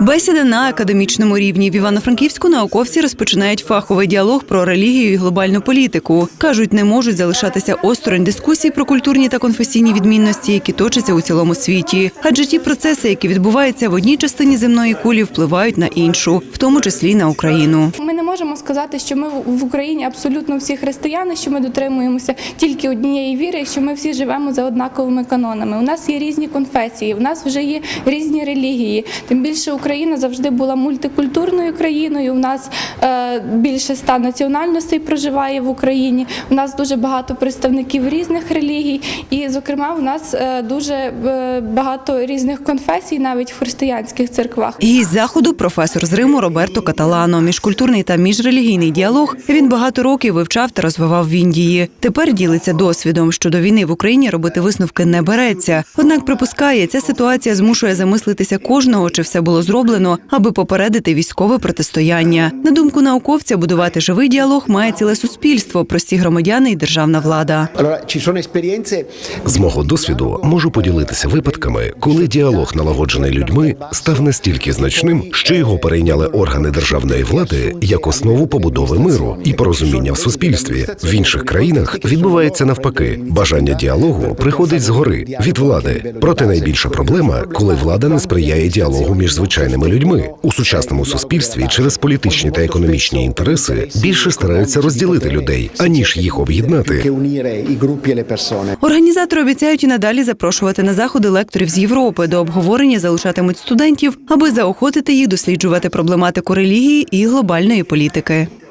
Бесіда на академічному рівні в Івано-Франківську науковці розпочинають фаховий діалог про релігію і глобальну політику. кажуть, не можуть залишатися осторонь дискусій про культурні та конфесійні відмінності, які точаться у цілому світі. Адже ті процеси, які відбуваються в одній частині земної кулі, впливають на іншу, в тому числі на Україну. Можемо сказати, що ми в Україні абсолютно всі християни, що ми дотримуємося тільки однієї віри, що ми всі живемо за однаковими канонами. У нас є різні конфесії, у нас вже є різні релігії. Тим більше Україна завжди була мультикультурною країною. У нас е, більше ста національностей проживає в Україні. У нас дуже багато представників різних релігій, і, зокрема, у нас е, дуже е, багато різних конфесій, навіть в християнських церквах. Гість заходу професор з Риму Роберто Каталано. Міжкультурний та міжрелігійний діалог він багато років вивчав та розвивав в Індії. Тепер ділиться досвідом. Щодо війни в Україні робити висновки не береться. Однак припускає, ця ситуація змушує замислитися кожного, чи все було зроблено, аби попередити військове протистояння. На думку науковця, будувати живий діалог має ціле суспільство, прості громадяни і державна влада. З мого досвіду можу поділитися випадками, коли діалог, налагоджений людьми, став настільки значним, що його перейняли органи державної влади як основу побудови миру і порозуміння в суспільстві. В інших країнах відбувається навпаки. Бажання діалогу приходить згори від влади. Проте найбільша проблема, коли влада не сприяє діалогу між звичайними людьми у сучасному суспільстві через політичні та економічні інтереси більше стараються розділити людей, аніж їх об'єднати. e. Організатори обіцяють і надалі запрошувати на заходи лекторів з Європи. До обговорення залучатимуть студентів, аби заохотити їх досліджувати проблематику релігії і глобальної політики.